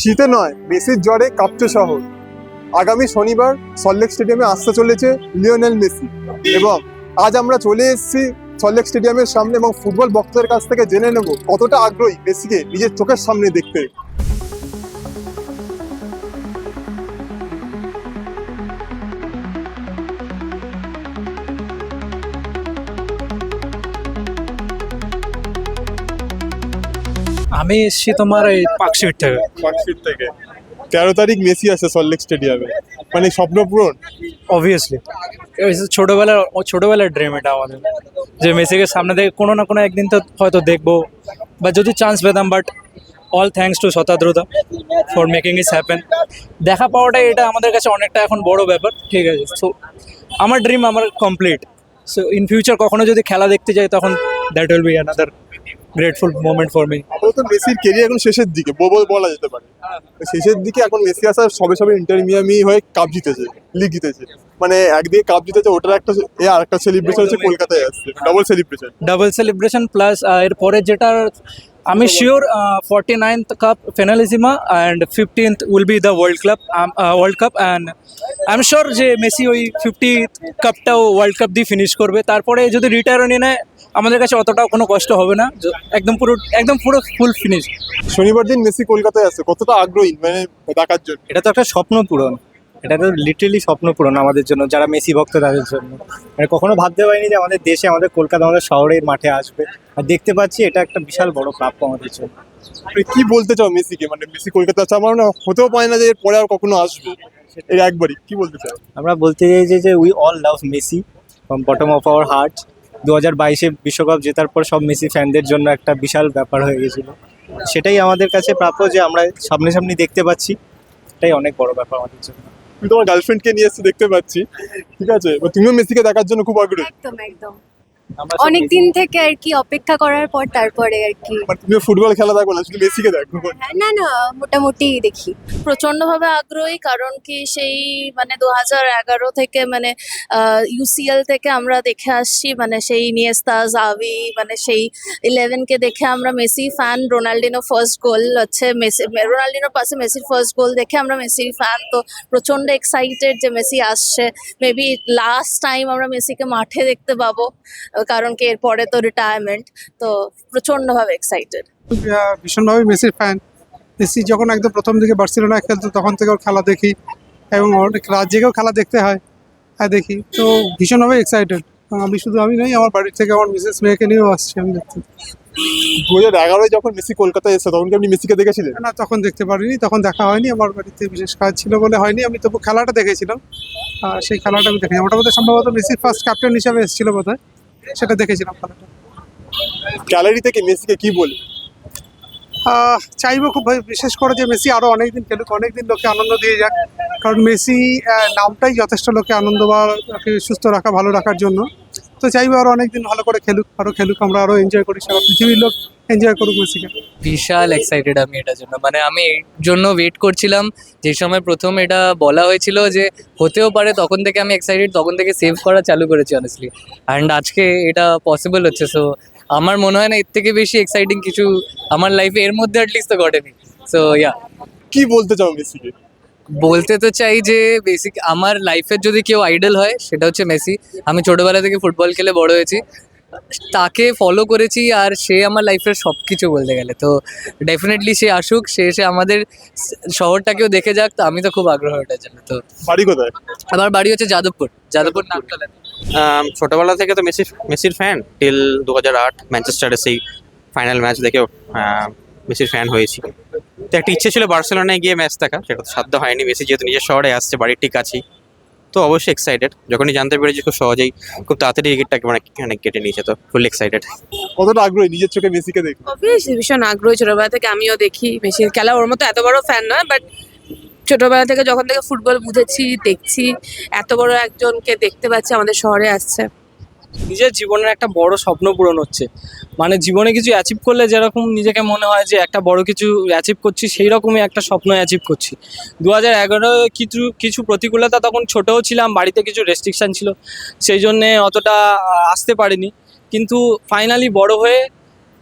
শীতে নয়, মেসির জ্বরে কাঁপছে শহর। আগামী শনিবার সল্টলেক স্টেডিয়ামে আসতে চলেছে লিওনেল মেসি এবং আজ আমরা চলে এসেছি সল্টলেক স্টেডিয়ামের সামনে এবং ফুটবল ভক্তদের কাছ থেকে জেনে নেব কতটা আগ্রহী মেসিকে নিজের চোখের সামনে দেখতে। আমি এসেছি তোমার এই পার্কশিট থেকে। মার্কশিট থেকে। তেরো তারিখ মেসি আছে সল্টলেক স্টেডিয়ামে মানে স্বপ্ন পূরণ। অবভিয়াসলি ছোটোবেলার ছোটোবেলার ড্রিম এটা আমাদের। যে মেসিকে সামনে থেকে কোনো না কোনো একদিন তো হয়তো দেখব। বা যদি চান্স পেতাম but all thanks to Shatadruta for making this happen দেখা পাওয়াটাই এটা আমাদের কাছে অনেকটা এখন বড় ব্যাপার ঠিক আছে? সো আমার ড্রিম আমার কমপ্লিট সো ইন ফিউচার কখনো যদি খেলা দেখতে যাই তখন that will be another grateful moment for me তো মেসির কেরিয়ার এখন শেষের দিকে বো বলা যেতে পারে। শেষের দিকে এখন মেসি আসার সবে সবে ইন্টার মিয়ামি হয়ে কাপ জিতেছে লিগ জিতেছে। মানে একদিকে কাপ জিতেছে ওটার একটা এ আর একটা সেলিব্রেশন হচ্ছে কলকাতায় আসছে double celebration double celebration plus এরপরে যেটা আমি sure forty ninth cup Finalissima and fifteenth will be the world club world cup and I am sure যে মেসি ওই ফিফটি কাপটাও ওয়ার্ল্ড কাপ দিয়ে ফিনিশ করবে। তারপরে যদি রিটায়ার নিয়ে নেয় আমাদের কাছে অতটাও কোনো কষ্ট হবে না। একদম পুরো একদম পুরো ফুল ফিনিশ শনিবার দিন মেসি কলকাতায় আসছে কতটা আগ্রহী মানে দেখার জন্য? এটা তো একটা স্বপ্ন পূরণ। এটা তো লিটারেলি স্বপ্ন পূরণ আমাদের জন্য যারা মেসি ভক্ত তাদের জন্য। মানে কখনো ভাবতে পারিনি যে আমাদের দেশে আমাদের কলকাতা আমাদের শহরের মাঠে আসবে। আর দেখতে পাচ্ছি এটা একটা বিশাল বড় প্রাপ্য আমাদের জন্য। কি বলতে চাও মেসিকে? মানে মেসি কলকাতা আসছে আমার না হতেও পারে না যে এর পরে আর কখনো আসবে। এর একবারই কি বলতে চাও? আমরা বলতে চাই যে যে we all love Messi from bottom of our heart দু হাজার বাইশে বিশ্বকাপ জেতার পর সব মেসি ফ্যানদের জন্য একটা বিশাল ব্যাপার হয়ে গেছিল। সেটাই আমাদের কাছে প্রাপ্য যে আমরা সামনে সামনে দেখতে পাচ্ছি। এটাই অনেক বড় ব্যাপার আমাদের জন্য। তুমি তোমার গার্লফ্রেন্ডকে নিয়ে এসে দেখতে পাচ্ছি। ঠিক আছে? তুমিও মেসিকে দেখার জন্য খুব আগ্রহী। একদম একদম। অনেক দিন থেকে আর কি অপেক্ষা করার পর তারপরে আর কি। তুমিও ফুটবল খেলা দেখো না শুধু মেসিকে দেখো। হ্যাঁ, না না মোটামুটি দেখি। প্রচন্ডভাবে আগ্রহী কারণ কি সেই মানে দু হাজার এগারো থেকে মানে ইউসিএল থেকে আমরা দেখে আসছি মানে সেই নিয়েস্তা জাভি মানে সেই ইলেভেনকে দেখে আমরা Messi fan Ronaldinho first goal হচ্ছে মেসি রোনাল্ডিনোর পাশে মেসির ফার্স্ট গোল দেখে আমরা মেসির ফ্যান তো প্রচণ্ড এক্সাইটেড যে মেসি আসছে। মেবি লাস্ট টাইম আমরা মেসিকে মাঠে দেখতে পাবো কারণ কি এরপরে তো রিটায়ারমেন্ট তো প্রচন্ডভাবে এক্সাইটেড ভীষণভাবে মেসির ফ্যান মেসি যখন একদম প্রথম দিকে বার্সেলোনায় খেলতো তখন থেকে ওর খেলা দেখি এবং অনেক রাত জেগেও খেলা দেখতে হয় হ্যাঁ দেখি। তো ভীষণভাবে এক্সাইটেড আমি শুধু আমি নই আমার বাড়ির থেকে আমার মিসেস মেয়েকে নিয়েও আসছি আমি দেখতে দু হাজার এগারোয় যখন মেসি কলকাতায় এসে তখন কি আপনি মেসিকে দেখেছিলেন? না তখন দেখতে পারিনি তখন দেখা হয়নি আমার বাড়িতে বিশেষ কাজ ছিল বলে হয়নি আমি তবু খেলাটা দেখেছিলাম। সেই খেলাটা আমি দেখেছি ওটা বোধহয় সম্ভবত মেসির ফার্স্ট ক্যাপ্টেন হিসাবে এসেছিল বোধহয়। সেটা দেখেছিলাম খেলাটা গ্যালারি থেকে মেসিকে কি বলি চাইব খুব বিশেষ করে যে মেসি আরও অনেকদিন খেলুক অনেকদিন লোককে আনন্দ দিয়ে যাক। কারণ মেসি নামটাই যথেষ্ট লোককে আনন্দ বা সুস্থ রাখা ভালো রাখার জন্য। তো চাইব আরও অনেকদিন ভালো করে খেলুক আরও খেলুক আমরা আরও এনজয় করি সারা পৃথিবীর লোক এনজয় করুক মেসিকে বিশাল এক্সাইটেড আমি এটার জন্য। মানে আমি এর জন্য ওয়েট করছিলাম যে সময় প্রথম এটা বলা হয়েছিল যে হতেও পারে তখন থেকে আমি এক্সাইটেড তখন থেকে সেভ করা চালু করেছি অনেস্টলি অ্যান্ড আজকে এটা পসিবল হচ্ছে সো আমার মনে হয় না এর থেকে বেশি এক্সাইটিং কিছু আমার লাইফে এর মধ্যে অ্যাটলিস্ট তো ঘটেনি। সো ইয়া কি বলতে চাও মেসিকে বলতে তো চাই যে বেসিক আমার লাইফের যদি কেউ আইডল হয় সেটা হচ্ছে মেসি। আমি ছোটবেলা থেকে ফুটবল খেলে বড় হয়েছি। তাকে ফলো করেছি আর সে আমার লাইফের সব কিছু বলতে গেলে। তো ডেফিনেটলি সে আসুক সে এসে আমাদের শহরটাকেও দেখে যাক। তো আমি তো খুব আগ্রহ এটার জন্য। তো বাড়ি কোথায়? আমার বাড়ি হচ্ছে যাদবপুর। যাদবপুর নাকতলা ছোটবেলা থেকে তো মেসি মেসির ফ্যান টিল দু হাজার আট ম্যানচেস্টারে সেই ফাইনাল ম্যাচ দেখেও মেসির ফ্যান হয়েছি। তো একটা ইচ্ছে ছিল বার্সেলোনায় গিয়ে ম্যাচ দেখা সেটা তো সাধ্য হয়নি। মেসি যেহেতু নিজের শহরে আসছে বাড়ির ঠিক কাছেই তো অবশ্যই এক্সাইটেড যখনই জানতে পেরেছি খুব সহজেই খুব তাড়াতাড়ি টিকিটটাকে মানে মানে কেটে নিয়েছে তো ফুল এক্সাইটেড কতটা আগ্রহী নিজের চোখে মেসিকে দেখে? অবভিয়াসলি ভীষণ আগ্রহী। ছোটবেলা থেকে আমিও দেখি মেসির খেলা ওর মতো এত বড় ফ্যান নয় বাট ছোটবেলা থেকে যখন থেকে ফুটবল বুঝেছি দেখছি এত বড় একজনকে দেখতে পাচ্ছি আমাদের শহরে আসছে। নিজের জীবনের একটা বড় স্বপ্ন পূরণ হচ্ছে। মানে জীবনে কিছু অ্যাচিভ করলে যেরকম নিজেকে মনে হয় যে একটা বড় কিছু অ্যাচিভ করছি সেই রকমই একটা স্বপ্ন অ্যাচিভ করছি। দু হাজার কিছু কিছু প্রতিকূলতা তখন ছোটও ছিলাম, বাড়িতে কিছু রেস্ট্রিকশান ছিল সেই জন্যে অতটা আসতে পারিনি। কিন্তু ফাইনালি বড় হয়ে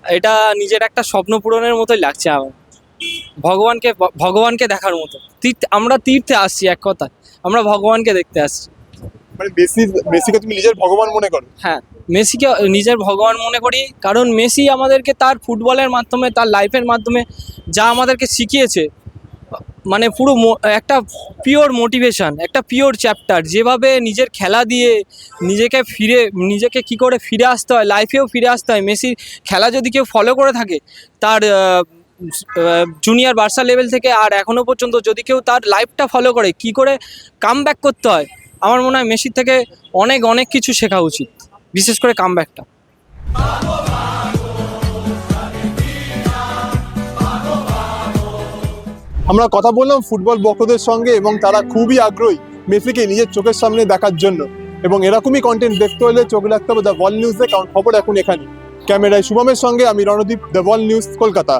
এটা নিজের একটা স্বপ্ন পূরণের মতোই লাগছে আমার। ভগবানকে ভগবানকে দেখার মতো। তীর্থ, আমরা তীর্থে আসছি এক কথা আমরা ভগবানকে দেখতে আসছি। মানে মেসি, মেসিকে তুমি নিজের ভগবান মনে করো? হ্যাঁ মেসিকে নিজের ভগবান মনে করি, কারণ মেসি আমাদেরকে তার ফুটবলের মাধ্যমে, তার লাইফের মাধ্যমে যা আমাদেরকে শিখিয়েছে মানে পুরো একটা পিওর মোটিভেশন একটা পিওর চ্যাপ্টার যেভাবে নিজের খেলা দিয়ে নিজেকে ফিরে, নিজেকে কি করে ফিরে আসতে হয় লাইফেও ফিরে আসতে হয়। মেসির খেলা যদি কেউ ফলো করে থাকে, তার জুনিয়র বার্সা লেভেল থেকে আর এখনও পর্যন্ত যদি কেউ তার লাইফটা ফলো করে, কি করে কাম করতে হয় আমার মনে হয় মেসির থেকে অনেক অনেক কিছু শেখা উচিত, বিশেষ করে কামব্যাকটা আমরা কথা বললাম ফুটবল বক্তাদের সঙ্গে এবং তারা খুবই আগ্রহী মেসিকে নিজের চোখের সামনে দেখার জন্য। এবং এরকমই কন্টেন্ট দেখতে হলে চোখ রাখতে হবে দ্য ওয়াল নিউজে কারণ খবর এখন এখানে ক্যামেরায় শুভমের সঙ্গে আমি Randeep the wall news Kolkata.